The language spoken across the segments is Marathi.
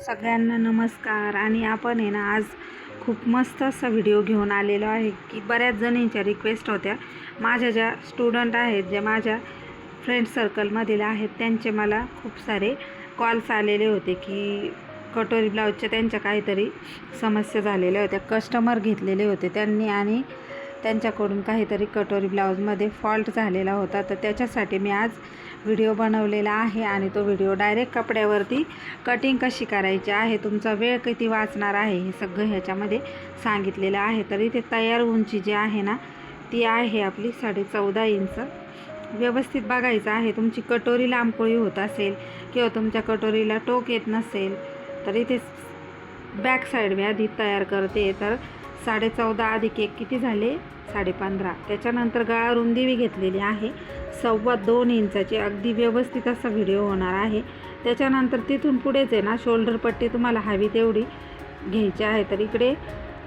सगळ्यांना नमस्कार. आणि आपण आहे ना आज खूप मस्त असा व्हिडिओ घेऊन आलेलो आहे की बऱ्याच जणींच्या रिक्वेस्ट होत्या. माझ्या ज्या स्टुडंट आहेत ज्या माझ्या फ्रेंड सर्कलमधील आहेत त्यांचे मला खूप सारे कॉल्स आलेले होते की कटोरी ब्लाऊजच्या त्यांच्या काहीतरी समस्या झालेल्या होत्या. कस्टमर घेतलेले होते त्यांनी आणि त्यांच्याकडून काहीतरी कटोरी ब्लाऊजमध्ये फॉल्ट झालेला होता. तर त्याच्यासाठी मी आज व्हिडिओ बनवलेला आहे आणि तो व्हिडिओ डायरेक्ट कपड्यावरती कटिंग कशी करायची आहे तुमचा वेळ किती वाचणार आहे हे सगळं ह्याच्यामध्ये सांगितलेलं आहे. तर इथे तयार उंची जी आहे ना ती आहे आपली साडे चौदा इंच. व्यवस्थित बघायचं आहे तुमची कटोरी लांबकोळी होत असेल किंवा तुमच्या कटोरीला टोक येत नसेल तर इथे बॅक साईड मी आधी तयार करते. तर साडे चौदा अधिक एक किती झाले? साडेपंधरा. त्याच्यानंतर गळा रुंदी मी घेतलेली आहे. सव्वा दोन इंचाची अगदी व्यवस्थित असा व्हिडिओ होणार आहे. त्याच्यानंतर तिथून पुढेच आहे ना शोल्डर पट्टी तुम्हाला हवी तेवढी घ्यायची आहे. तर इकडे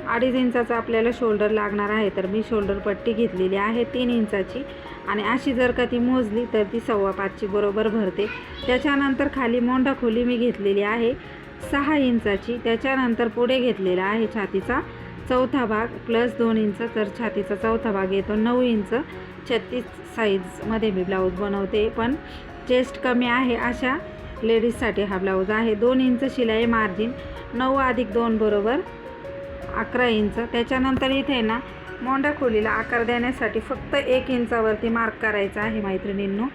अडीच इंचाचा आपल्याला शोल्डर लागणार आहे. तर मी शोल्डर पट्टी घेतलेली आहे तीन इंचाची. आणि अशी जर का ती मोजली तर ती सव्वा पाचची बरोबर भरते. त्याच्यानंतर खाली मोंडा खोली मी घेतलेली आहे सहा इंचाची. त्याच्यानंतर पुढे घेतलेला आहे छातीचा चौथा भाग प्लस दोन इंच तर छातीचा चौथा भाग येतो. नऊ इंच छत्तीस साईजमध्ये मी ब्लाऊज बनवते. पण चेस्ट कमी आहे अशा लेडीजसाठी हा ब्लाऊज आहे. दोन इंच शिलाई मार्जिन नऊ अधिक दोन बरोबर अकरा इंच. त्याच्यानंतर इथे ना मोंडा खोलीला आकार देण्यासाठी फक्त एक इंचावरती मार्क करायचा आहे मैत्रिणींनो.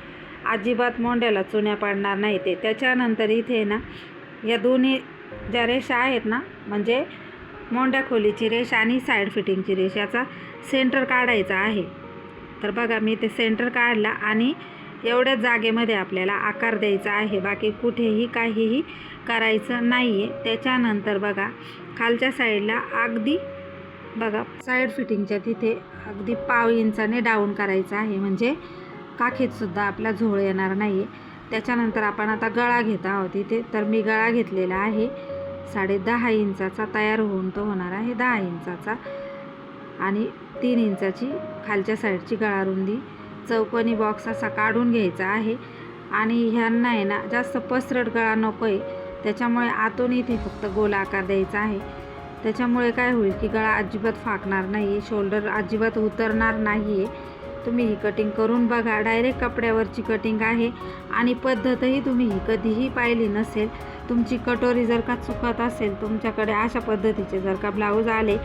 अजिबात मोंड्याला चुन्या पाडणार नाही ते. त्याच्यानंतर इथे ना या दोन्ही ज्या रेषा आहेत ना म्हणजे मोंड्या खोलीची रेष आणि साईड फिटिंगची रेष याचा सेंटर काढायचा आहे. तर बघा मी ते सेंटर काढला आणि एवढ्याच जागेमध्ये आपल्याला आकार द्यायचा आहे. बाकी कुठेही काहीही करायचं नाही आहे त्याच्यानंतर बघा खालच्या साईडला अगदी बघा साईड फिटिंगच्या तिथे अगदी पाव इंचाने डाऊन करायचं आहे. म्हणजे काखेतसुद्धा आपला झोळ येणार नाही आहे त्याच्यानंतर आपण आता गळा घेत आहोत इथे. तर मी गळा घेतलेला आहे. साडे दहा इंचाचा तयार होऊन तो होणार आहे दहा इंचाचा. आणि तीन इंचाची खालच्या साईडची गळा रुंदी. चौकोनी बॉक्स असा काढून घ्यायचा आहे. आणि ह्यांना आहे ना जास्त पसरट गळा नको आहे त्याच्यामुळे आतून इथे फक्त गोल आकार द्यायचा आहे. त्याच्यामुळे काय होईल की गळा अजिबात फाकणार नाही आहे शोल्डर अजिबात उतरणार नाही आहे तुम्ही ही कटिंग करून बघा. डायरेक्ट कपड्यावरची कटिंग आहे. आणि पद्धतही तुम्ही ही कधीही पाहिली नसेल तुमची कटोरी जर का चुकत असेल तुमच्याकडे अशा पद्धतीचे जर का ब्लाऊज आले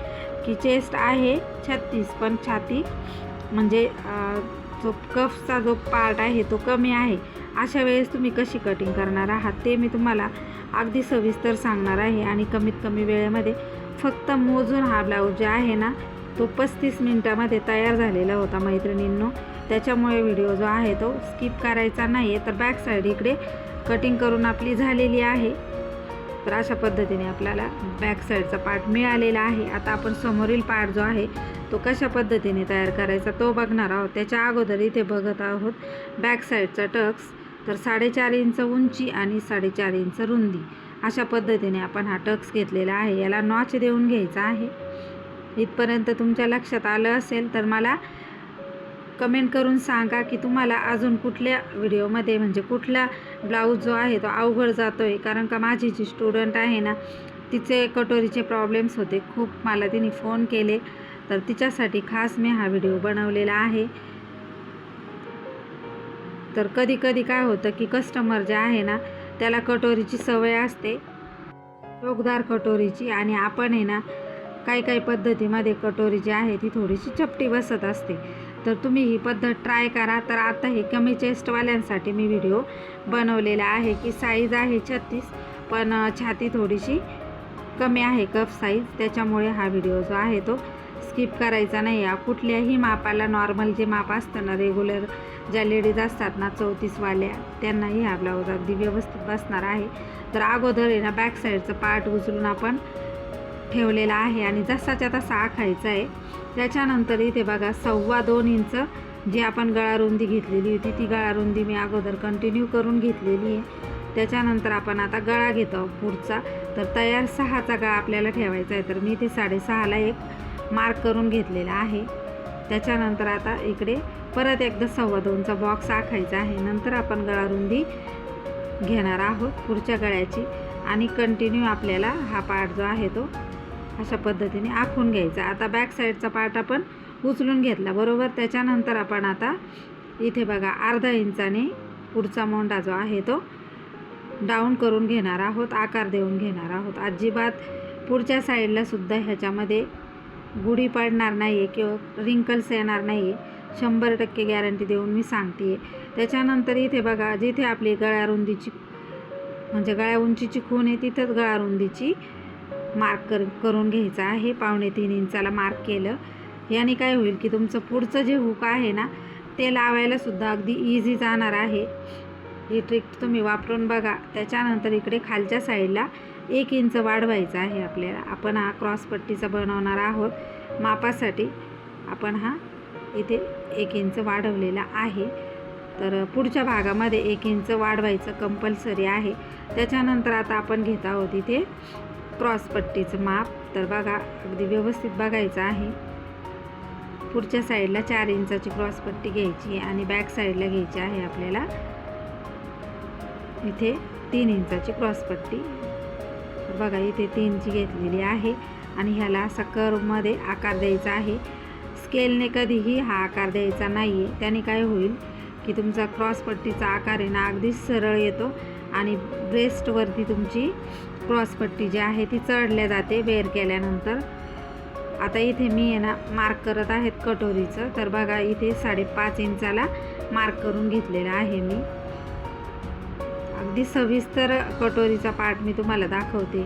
की चेस्ट आहे छत्तीस पण छाती म्हणजे जो कफचा जो पार्ट आहे तो कमी आहे. अशा वेळेस तुम्ही कशी कटिंग करणार आहात ते मी तुम्हाला अगदी सविस्तर सांगणार आहे आणि कमीत कमी वेळेमध्ये फक्त मोजून हा ब्लाऊज जे आहे ना तो पस्तीस मिनटामध्ये तयार झालेला होता मैत्रिणींनो. त्याच्यामुळे व्हिडिओ जो आहे तो स्किप करायचा नाही आहे तर बॅक साईड इकडे कटिंग करून आपली झालेली आहे. तर अशा पद्धतीने आपल्याला बॅक साईडचा पार्ट मिळालेला आहे. आता आपण समोरील पार्ट जो आहे तो कशा पद्धतीने तयार करायचा तो बघणार आहोत. त्याच्या अगोदर इथे बघत आहोत बॅक साईडचा टक्स तर साडेचार इंच उंची आणि साडेचार इंच रुंदी. अशा पद्धतीने आपण हा टक्स घेतलेला आहे. याला नॉच देऊन घ्यायचा आहे. इथपर्यंत तुमच्या लक्षात आलं असेल तर मला कमेंट करून सांगा की तुम्हाला अजून कुठल्या व्हिडिओमध्ये म्हणजे कुठला ब्लाऊज जो आहे तो अवघड जातो आहे कारण का माझी जी स्टुडंट आहे ना तिचे कटोरीचे प्रॉब्लेम्स होते. खूप मला तिने फोन केले. तर तिच्यासाठी खास मी हा व्हिडिओ बनवलेला आहे. तर कधी कधी काय होतं की कस्टमर जे आहे ना त्याला कटोरीची सवय असते. टोकदार कटोरीची आणि आपण आहे ना काही काही पद्धतीमध्ये कटोरी जी आहे ती थोडीशी चपटी बसत असते. तर तुम्ही ही पद्धत ट्राय करा. तर आता हे कमी चेस्टवाल्यांसाठी मी व्हिडिओ बनवलेला आहे की साईज आहे छत्तीस पण छाती थोडीशी कमी आहे कप साईज त्याच्यामुळे हा व्हिडिओ जो आहे तो स्किप करायचा नाही. आहे कुठल्याही मापाला नॉर्मल जे माप असतं ना रेग्युलर ज्या लेडीज असतात ना चौतीसवाल्या त्यांनाही हा ब्लाऊज अगदी व्यवस्थित बसणार आहे. तर अगोदर आहे ना बॅक साईडचं पार्ट उचलून आपण ठेवलेला आहे आणि जसाच्या तसा आखायचा आहे. त्याच्यानंतर इथे बघा सव्वा दोन इंच जी आपण गळारुंदी घेतलेली होती ती गळारुंदी मी अगोदर कंटिन्यू करून घेतलेली आहे. त्याच्यानंतर आपण आता गळा घेतो पुढचा. तर तयार सहाचा गळा आपल्याला ठेवायचा आहे. तर मी ते साडेसहाला एक मार्क करून घेतलेला आहे. त्याच्यानंतर आता इकडे परत एकदा सव्वा दोनचा बॉक्स आखायचा आहे. नंतर आपण गळारुंदी घेणार आहोत पुढच्या गळ्याची. आणि कंटिन्यू आपल्याला हा पार्ट जो आहे तो अशा पद्धतीने आखून घ्यायचा. आता बॅक साईडचा पार्ट आपण उचलून घेतला बरोबर? त्याच्यानंतर आपण आता इथे बघा अर्धा इंचाने पुढचा मोंडा जो आहे तो डाऊन करून घेणार आहोत आकार देऊन घेणार आहोत. अजिबात पुढच्या साईडला सुद्धा ह्याच्यामध्ये गुढी पडणार नाही आहे किंवा रिंकल्स येणार नाही आहे शंभर टक्के गॅरंटी देऊन मी सांगते आहे त्याच्यानंतर इथे बघा जिथे आपली गळ्या रुंदीची म्हणजे गळ्या उंचीची खूण आहे तिथंच गळ्या रुंदीची मार्क कर करून घ्यायचं आहे. पावणे तीन इंचाला मार्क केलं. याने काय होईल की तुमचं पुढचं जे हुक आहे ना ते लावायला सुद्धा अगदी इझी जाणार आहे. ही ट्रिक तुम्ही वापरून बघा. त्याच्यानंतर इकडे खालच्या साईडला एक इंच वाढवायचं आहे आपल्याला. आपण हा क्रॉसपट्टीचा बनवणार आहोत. मापासाठी आपण हा इथे एक इंच वाढवलेला आहे. तर पुढच्या भागामध्ये एक इंच वाढवायचं कंपल्सरी आहे. त्याच्यानंतर आता आपण घेत आहोत इथे क्रॉस पट्टीचं माप तर बघा अगदी व्यवस्थित बघायचं आहे. पुढच्या साईडला चार इंचाची क्रॉस पट्टी घ्यायची आणि बॅक साईडला घ्यायची आहे आपल्याला. इथे तीन इंचाची क्रॉस पट्टी. बघा इथे तीनची घेतलेली आहे आणि ह्याला असा कर्वमध्ये आकार द्यायचा आहे. स्केलने कधीही हा आकार द्यायचा नाही आहे त्याने काय होईल की तुमचा क्रॉस पट्टीचा आकार आहे ना अगदीच सरळ येतो. आणि ब्रेस्टवरती तुमची क्रॉसपट्टी जी आहे ती चढल्या जाते बेअर केल्यानंतर. आता इथे मी आहे ना मार्क करत आहेत कटोरीचं. तर बघा इथे साडेपाच इंचाला मार्क करून घेतलेला आहे मी. अगदी सविस्तर कटोरीचा पार्ट मी तुम्हाला दाखवते.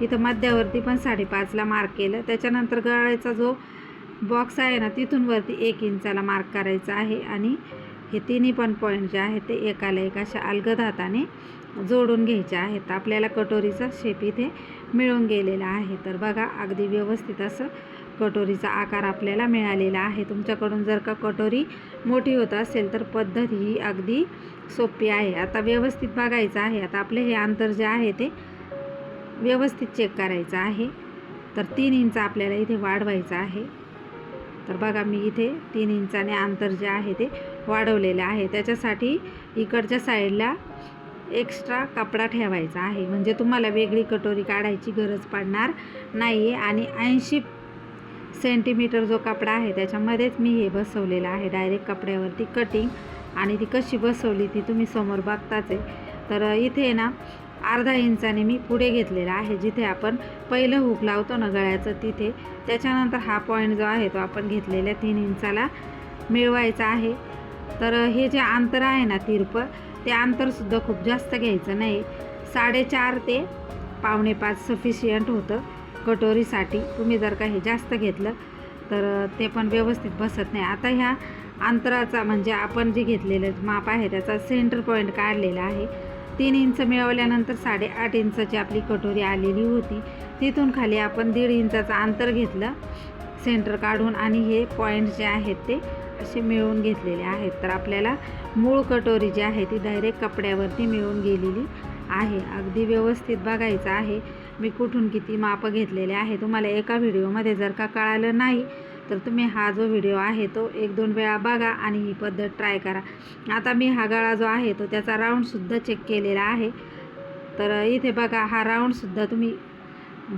इथं मध्यावरती पण साडेपाचला मार्क केलं. त्याच्यानंतर गळ्याचा जो बॉक्स आहे ना तिथून वरती एक इंचाला मार्क करायचा आहे. आणि हे तिन्ही पण पॉईंट जे आहेत ते एकाला एक अशा अलगद हाताने जोडून घ्यायचे आहेत. आपल्याला कटोरीचा शेप इथे मिळून गेलेला आहे. तर बघा अगदी व्यवस्थित असं कटोरीचा आकार आपल्याला मिळालेला आहे. तुमच्याकडून जर का कटोरी मोठी होत असेल तर पद्धत ही अगदी सोपी आहे. आता व्यवस्थित बघायचं आहे. आता आपले हे अंतर जे आहे ते व्यवस्थित चेक करायचं आहे. तर तीन इंच आपल्याला इथे वाढवायचं आहे. तर बघा मी इथे तीन इंचाने अंतर जे आहे ते वाढवलेलं आहे. त्याच्यासाठी इकडच्या साईडला एक्स्ट्रा कपडा ठेवायचा आहे. म्हणजे तुम्हाला वेगळी कटोरी काढायची गरज पडणार नाही आहे आणि ऐंशी सेंटीमीटर जो कपडा आहे त्याच्यामध्येच मी हे बसवलेलं आहे. डायरेक्ट कपड्यावरती कटिंग आणि ती कशी बसवली ती तुम्ही समोर बघताच आहे. तर इथे ना अर्धा इंचाने मी पुढे घेतलेला आहे. जिथे आपण पहिलं हुक लावतो ना गळ्याचं तिथे. त्याच्यानंतर हा पॉईंट जो आहे तो आपण घेतलेल्या तीन इंचाला मिळवायचा आहे. तर हे जे अंतर आहे ना तिरपं ते अंतरसुद्धा खूप जास्त घ्यायचं नाही. साडेचार ते पावणे पाच सफिशियंट होतं कटोरीसाठी. तुम्ही जर का हे जास्त घेतलं तर ते पण व्यवस्थित बसत नाही. आता ह्या अंतराचा म्हणजे आपण जे घेतलेलं माप आहे त्याचा सेंटर पॉईंट काढलेला आहे. तीन इंच मिळवल्यानंतर साडेआठ इंचाची आपली कटोरी आलेली होती. तिथून खाली आपण दीड इंचाचं अंतर घेतलं. सेंटर काढून आणि हे पॉईंट जे आहेत ते असे मिळवून घेतलेले आहेत. तर आपल्याला मूळ कटोरी जी आहे ती डायरेक्ट कपड्यावरती मिळून गेलेली आहे. अगदी व्यवस्थित बघायचं आहे. मी कुठून किती मापं घेतलेले आहे तुम्हाला एका व्हिडिओमध्ये जर का कळालं नाही तर तुम्ही हा जो व्हिडिओ आहे तो एक दोन वेळा बघा आणि ही पद्धत ट्राय करा. आता मी हा गळा जो आहे तो त्याचा राऊंडसुद्धा चेक केलेला आहे. तर इथे बघा हा राऊंडसुद्धा तुम्ही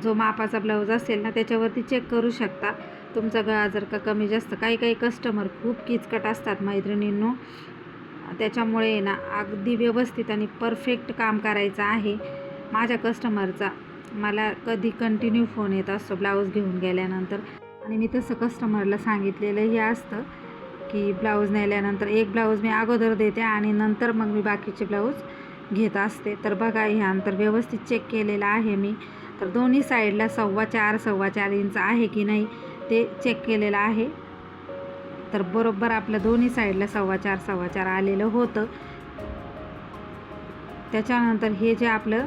जो मापाचा ब्लाऊज असेल ना त्याच्यावरती चेक करू शकता. तुमचा गळा जर का कमी जास्त काही काही कस्टमर खूप किचकट असतात मैत्रिणींनो. त्याच्यामुळे ना अगदी व्यवस्थित आणि परफेक्ट काम करायचं आहे. माझ्या कस्टमरचा मला कधी कंटिन्यू फोन येत असतो ब्लाऊज घेऊन गेल्यानंतर. आणि मी तसं कस्टमरला सांगितलेलंही असतं की ब्लाऊज नेल्यानंतर एक ब्लाऊज मी अगोदर देते आणि नंतर मग मी बाकीचे ब्लाऊज घेत असते. तर बघा हे अंतर व्यवस्थित चेक केलेलं आहे मी. तर दोन्ही साईडला सव्वा चार सव्वा चार इंच आहे की नाही? ते चेक केलेलं आहे. तर बरोबर आपलं दोन्ही साईडला सव्वा चार सव्वा चार आलेलं होतं. त्याच्यानंतर हे जे आपलं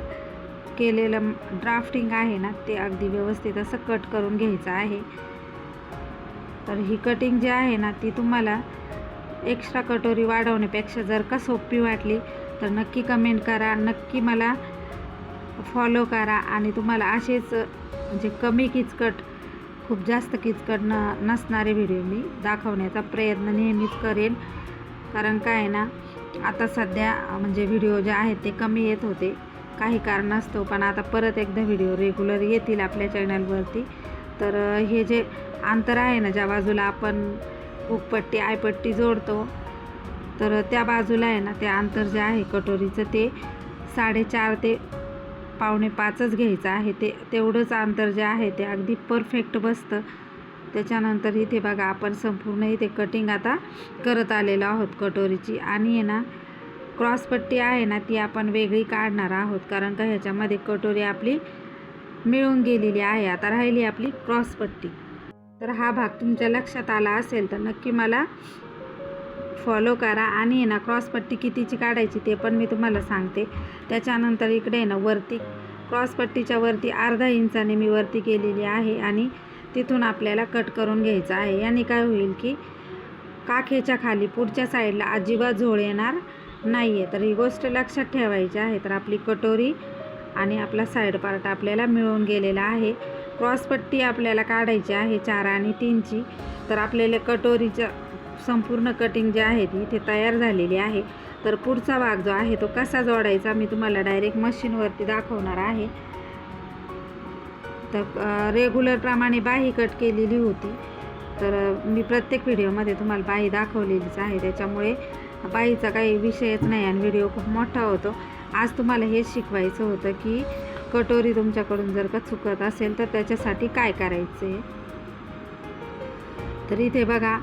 केलेलं ड्राफ्टिंग आहे ना ते अगदी व्यवस्थित असं कट करून घ्यायचं आहे. तर ही कटिंग जी आहे ना ती तुम्हाला एक्स्ट्रा कटोरी वाढवण्यापेक्षा जर का सोपी वाटली तर नक्की कमेंट करा नक्की मला फॉलो करा आणि तुम्हाला असेच म्हणजे कमी किचकट खूप जास्त किचकट न नसणारे व्हिडिओ मी दाखवण्याचा प्रयत्न नेहमीच करेन. कारण काय आहे ना आता सध्या म्हणजे व्हिडिओ जे आहेत ते कमी येत होते. काही कारण असतो पण आता परत एकदा व्हिडिओ रेग्युलर येतील आपल्या चॅनलवरती तर हे जे अंतर आहे ना ज्या बाजूला आपण उपपट्टी आयपट्टी जोडतो तर त्या बाजूला आहे ना ते अंतर जे आहे कटोरीचं ते साडेचार ते पावणे पाचच घ्यायचं आहे. ते तेवढंच अंतर जे आहे ते अगदी परफेक्ट बसतं. त्याच्यानंतर इथे बघा आपण संपूर्ण इथे कटिंग आता करत आलेलो आहोत कटोरीची. आणि आहे ना क्रॉसपट्टी आहे ना ती आपण वेगळी काढणार आहोत. कारण का ह्याच्यामध्ये कटोरी आपली मिळून गेलेली आहे. आता राहिली आपली क्रॉसपट्टी तर हा भाग तुमच्या लक्षात आला असेल तर नक्की मला फॉलो करा आणि आहे ना क्रॉसपट्टी कितीची काढायची ते पण मी तुम्हाला सांगते. त्याच्यानंतर इकडे आहे ना वरती. क्रॉसपट्टीच्या वरती अर्धा इंचाने मी वरती केलेली आहे आणि तिथून आपल्याला कट करून घ्यायचं आहे. याने काय होईल की काखेच्या खाली पुढच्या साईडला अजिबात झोळ येणार नाही आहे तर ही गोष्ट लक्षात ठेवायची आहे. तर आपली कटोरी आणि आपला साईड पार्ट आपल्याला मिळून गेलेला आहे. क्रॉसपट्टी आपल्याला काढायची आहे चार आणि तीनची. तर आपल्याला कटोरीचं संपूर्ण कटिंग जे आहे ती इथे तयार झालेली आहे. तर पुढचा भाग जो आहे तो कसा जोडायचा मी तुम्हाला डायरेक्ट मशीनवरती दाखवणार आहे. तर रेग्युलरप्रमाणे बाही कट केलेली होती. तर मी प्रत्येक व्हिडिओमध्ये तुम्हाला बाही दाखवलेलीच आहे. त्याच्यामुळे बाईचा काही विषयच नाही आणि व्हिडिओ खूप मोठा होतो. आज तुम्हाला हे शिकवायचं होतं की कटोरी तुमच्याकडून जर का चुकत असेल तर त्याच्यासाठी काय करायचं आहे तर इथे बघा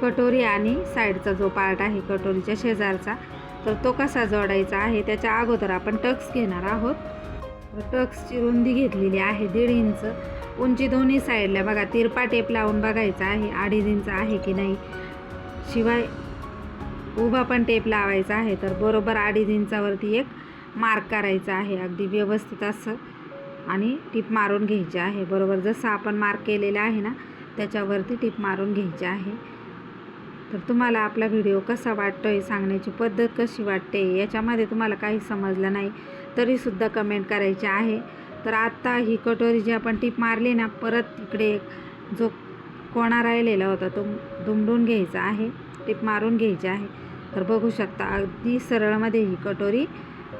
कटोरी आणि साईडचा जो पार्ट आहे कटोरीच्या शेजारचा तर तो कसा जोडायचा आहे त्याच्या अगोदर आपण टक्स घेणार आहोत. टक्सची रुंदी घेतलेली आहे दीड इंच. उंची दोन्ही साईडला बघा तिरपा टेप लावून बघायचा आहे अडीच इंच आहे की नाही. शिवाय उभा पण टेप लावायचा आहे तर बरोबर अडीच इंचावरती एक मार्क करायचा आहे. अगदी व्यवस्थित असं. आणि टीप मारून घ्यायची आहे. बरोबर जसं आपण मार्क केलेलं आहे ना त्याच्यावरती टीप मारून घ्यायची आहे. तर तुम्हाला आपला व्हिडिओ कसा वाटतो आहे सांगण्याची पद्धत कशी वाटते याच्यामध्ये तुम्हाला काही समजलं नाही तरीसुद्धा कमेंट करायची आहे. तर आत्ता ही कटोरी जी आपण टीप मारली ना परत इकडे जो कोणा राहिलेला होता तो दुमडून घ्यायचा आहे टीप मारून घ्यायची आहे. तर बघू शकता अगदी सरळमध्ये ही कटोरी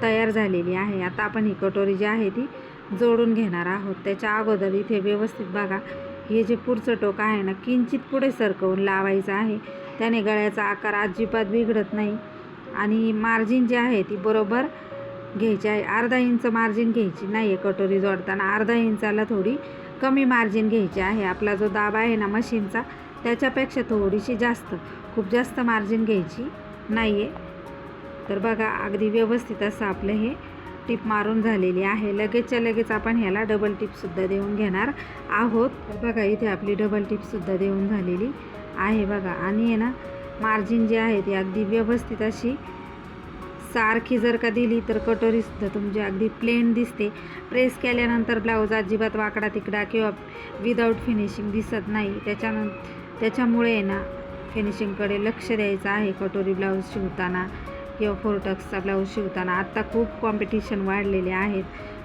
तयार झालेली आहे. आता आपण ही कटोरी जी आहे ती जोडून घेणार आहोत. त्याच्या अगोदर इथे व्यवस्थित बघा हे जे पुढचं टोक आहे ना किंचित पुढे सरकवून लावायचं आहे. त्याने गळ्याचा आकार अजिबात बिघडत नाही. आणि मार्जिन जी आहे ती बरोबर घ्यायची आहे. अर्धा इंच मार्जिन घ्यायची नाही आहे कटोरी जोडताना. अर्धा इंचाला थोडी कमी मार्जिन घ्यायची आहे. आपला जो दाब आहे ना मशीनचा त्याच्यापेक्षा थोडीशी जास्त खूप जास्त मार्जिन घ्यायची नाही आहे तर बघा अगदी व्यवस्थित असं आपलं हे टिप मारून झालेली आहे. लगेचच्या लगेच आपण ह्याला डबल टिपसुद्धा देऊन घेणार आहोत. तर बघा इथे आपली डबल टिपसुद्धा देऊन झालेली. आहे बघा. आणि आहे ना मार्जिन जे आहे ती अगदी व्यवस्थित अशी सारखी जर का दिली तर कटोरीसुद्धा तुमची अगदी प्लेन दिसते. प्रेस केल्यानंतर ब्लाऊज अजिबात वाकडा तिकडा किंवा विदाऊट फिनिशिंग दिसत नाही. त्याच्यानं त्याच्यामुळे आहे ना फिनिशिंगकडे लक्ष द्यायचं आहे कटोरी ब्लाऊज शिवताना किंवा फोरटक्सचा ब्लाऊज शिवताना. आत्ता खूप कॉम्पिटिशन वाढलेले आहेत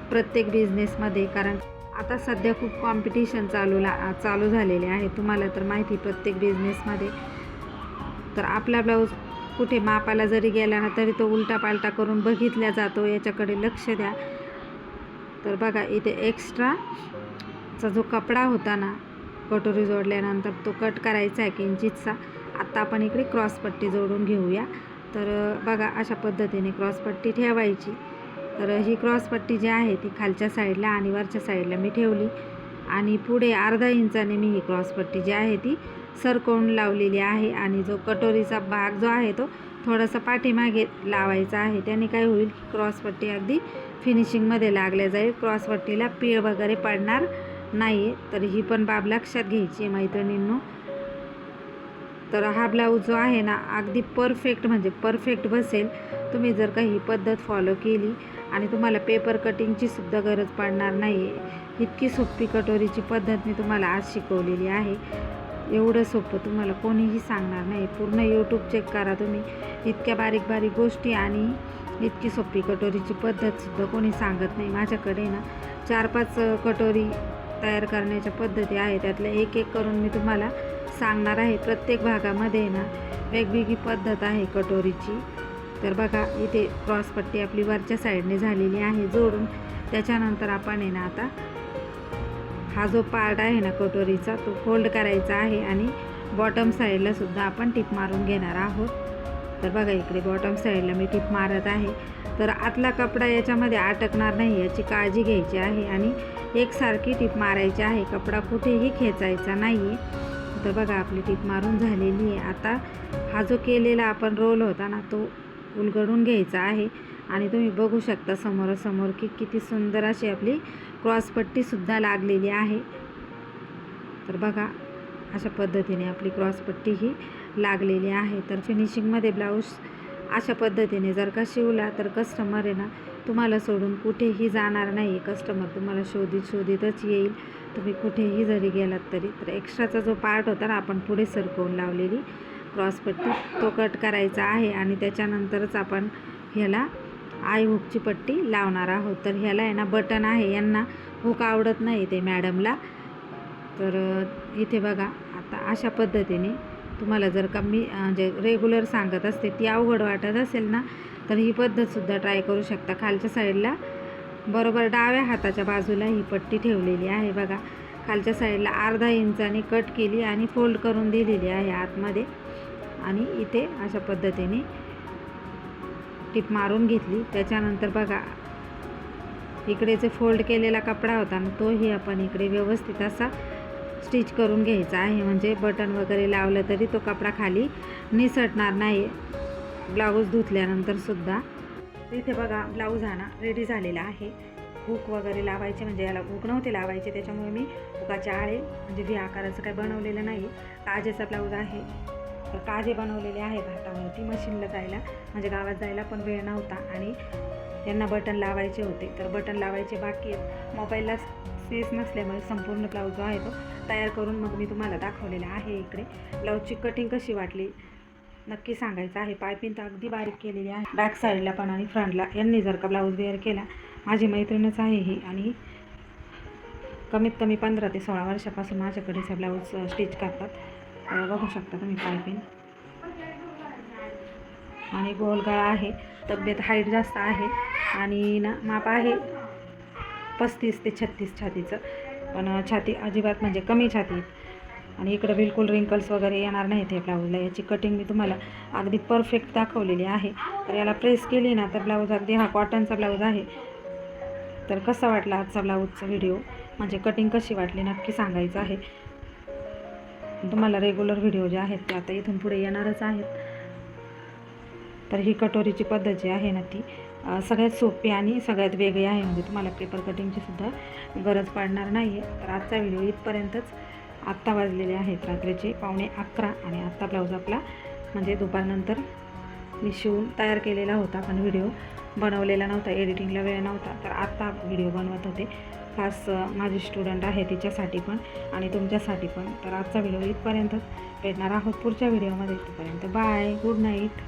प्रत्येक बिझनेसमध्ये कारण आता सध्या खूप कॉम्पिटिशन चालू ला चालू झालेले आहे. तुम्हाला तर माहिती प्रत्येक बिझनेसमध्ये तर आपला ब्लाऊज कुठे मापाला जरी गेला ना तरी तो उलटा पालटा करून बघितला जातो. याच्याकडे लक्ष द्या. तर बघा इथे एक्स्ट्राचा जो कपडा होता ना कटोरी जोडल्यानंतर तो कट करायचा आहे किंचितचा आत्ता आपण इकडे क्रॉसपट्टी जोडून घेऊया. तर बघा अशा पद्धतीने क्रॉसपट्टी ठेवायची. तर ही क्रॉसपट्टी जी आहे ती खालच्या साईडला आणि वरच्या साईडला मी ठेवली. आणि पुढे अर्धा इंचाने मी ही क्रॉसपट्टी जी आहे ती सरकवून लावलेली आहे. आणि जो कटोरीचा भाग जो आहे तो थोडासा पाठीमागे लावायचा आहे. त्याने काय होईल की क्रॉसपट्टी अगदी फिनिशिंगमध्ये लागल्या जाईल. क्रॉसपट्टीला पीळ वगैरे पडणार नाही आहे तर ही पण बाब लक्षात घ्यायची आहे मैत्रिणींनो. तर हा ब्लाऊज जो आहे ना अगदी परफेक्ट म्हणजे परफेक्ट बसेल. तुम्ही जर का ही पद्धत फॉलो केली आणि तुम्हाला पेपर कटिंगची सुद्धा गरज पडणार नाही आहे इतकी सोपी कटोरीची पद्धत मी तुम्हाला आज शिकवलेली आहे. एवढं सोपं तुम्हाला कोणीही सांगणार नाही. पूर्ण यूट्यूब चेक करा तुम्ही. इतक्या बारीक बारीक गोष्टी आणि इतकी सोपी कटोरीची पद्धतसुद्धा कोणी सांगत नाही. माझ्याकडे ना चार पाच कटोरी तयार करण्याच्या पद्धती आहे त्यातल्या एक एक करून मी तुम्हाला सांगणार आहे. प्रत्येक भागामध्ये ना वेगवेगळी पद्धत आहे कटोरीची. तर बघा इथे क्रॉसपट्टी आपली वरच्या साईडने झालेली आहे जोडून त्याच्यानंतर आपण आहे ना आता हा जो पार्ट आहे ना कटोरीचा तो फोल्ड करायचा आहे आणि बॉटम साईडला सुद्धा आपण टिप मारून घेणार आहोत. तर बघा इकडे बॉटम साईडला मी टिप मारत आहे. तर आतला कपडा याच्यामध्ये अटकणार नाही याची काळजी घ्यायची आहे आणि एकसारखी टिप मारायची आहे. कपडा कुठेही खेचायचा नाही आहे तर बघा आपली टिप मारून झालेली आहे. आता हा जो केलेला आपण रोल होता ना तो उलगडून घ्यायचा आहे. आणि तुम्ही बघू शकता समोरासमोर की किती सुंदर अशी आपली क्रॉसपट्टीसुद्धा लागलेली आहे. तर बघा अशा पद्धतीने आपली क्रॉसपट्टी ही लागलेली आहे. तर फिनिशिंगमध्ये ब्लाऊज अशा पद्धतीने जर का शिवला तर कस्टमर आहे ना तुम्हाला सोडून कुठेही जाणार नाही. कस्टमर तुम्हाला शोधित शोधितच येईल. तुम्ही कुठेही जरी गेलात तरी तर एक्स्ट्राचा जो पार्ट होता ना आपण पुढे सरकवून लावलेली क्रॉसपट्टी तो कट करायचा आहे आणि त्याच्यानंतरच आपण ह्याला आय हुकची पट्टी लावणार आहोत. तर ह्याला आहे ना बटन आहे. यांना हुक आवडत नाही ते मॅडमला. तर इथे बघा आता अशा पद्धतीने तुम्हाला जर का मी म्हणजे जे रेग्युलर सांगत असते ती अवघड वाटत असेल ना तर ही पद्धतसुद्धा ट्राय करू शकता. खालच्या साईडला बरोबर डाव्या हाताच्या बाजूला ही पट्टी ठेवलेली आहे बघा. खालच्या साईडला अर्धा इंचाने कट केली आणि फोल्ड करून दिलेली आहे आतमध्ये. आणि इथे अशा पद्धतीने टिप मारून घेतली. त्याच्यानंतर बघा इकडे जे फोल्ड केलेला कपडा होता ना तोही आपण इकडे व्यवस्थित असा स्टिच करून घ्यायचा आहे. म्हणजे बटन वगैरे लावलं तरी तो कपडा खाली निसटणार नाही. ब्लाऊज धुतल्यानंतर सुद्धा. इथे बघा ब्लाऊज हा ना रेडी झालेला आहे. हुक वगैरे लावायचे म्हणजे याला हुक नव्हते लावायचे त्याच्यामुळे मी हुकाचे आळे म्हणजे व्ही आकाराचं काही बनवलेलं नाही. काजेचा ब्लाऊज आहे. काजे बनवलेले आहे भातावरती मशीनला जायला म्हणजे गावात जायला पण वेळ नव्हता आणि त्यांना बटन लावायचे होते. तर बटन लावायचे बाकी आहेत. मोबाईलला स्पेस नसल्यामुळे संपूर्ण ब्लाऊज जो आहे तो तयार करून मग मी तुम्हाला दाखवलेला आहे इकडे. ब्लाऊजची कटिंग कशी वाटली? नक्की सांगायचं आहे. पायपिंग तर अगदी बारीक केलेली आहे. बॅक साईडला पण आणि फ्रंटला यांनी जर का ब्लाऊज वेअर केला माझी मैत्रीणच आहे ही आणि कमीत कमी पंधरा ते सोळा वर्षापासून माझ्याकडेचा ब्लाऊज स्टिच करतात. बघू शकता तुम्ही पायपिंग आणि गोलगळा आहे. तब्येत हाईट जास्त आहे. आणि ना माप आहे पस्तीस ते छत्तीस छातीचं. पण छाती अजिबात म्हणजे कमी छाती आणि इकडं बिलकुल रिंकल्स वगैरे येणार नाहीत या ब्लाऊजला याची कटिंग मी तुम्हाला अगदी परफेक्ट दाखवलेली आहे. तर याला प्रेस केली ना तर ब्लाऊज अगदी हा कॉटनचा ब्लाऊज आहे. तर कसा वाटला आजचा ब्लाऊजचा व्हिडिओ म्हणजे कटिंग कशी वाटली नक्की सांगायचं आहे. तुम्हाला रेग्युलर व्हिडिओ जे आहेत ते आता इथून पुढे येणारच आहेत. तर ही कटोरीची पद्धत जी आहे ना ती सगळ्यात सोपी आणि सगळ्यात वेगळी आहे. म्हणजे तुम्हाला पेपर कटिंगची सुद्धा गरज पडणार नाही आहे तर आजचा व्हिडिओ इथपर्यंतच. आत्ता वाजलेले आहेत रात्रीचे पावणे अकरा आणि आत्ता ब्लाऊज आपला म्हणजे दुपारनंतर मी शिवून तयार केलेला होता पण व्हिडिओ बनवलेला नव्हता एडिटिंगला वेळ नव्हता. तर आत्ता व्हिडिओ बनवत होते. खास माझी स्टुडंट आहे तिच्यासाठी पण आणि तुमच्यासाठी पण. तर आजचा व्हिडिओ इथपर्यंतच. भेटणार आहोत पुढच्या व्हिडिओमध्ये इथपर्यंत बाय गुड नाईट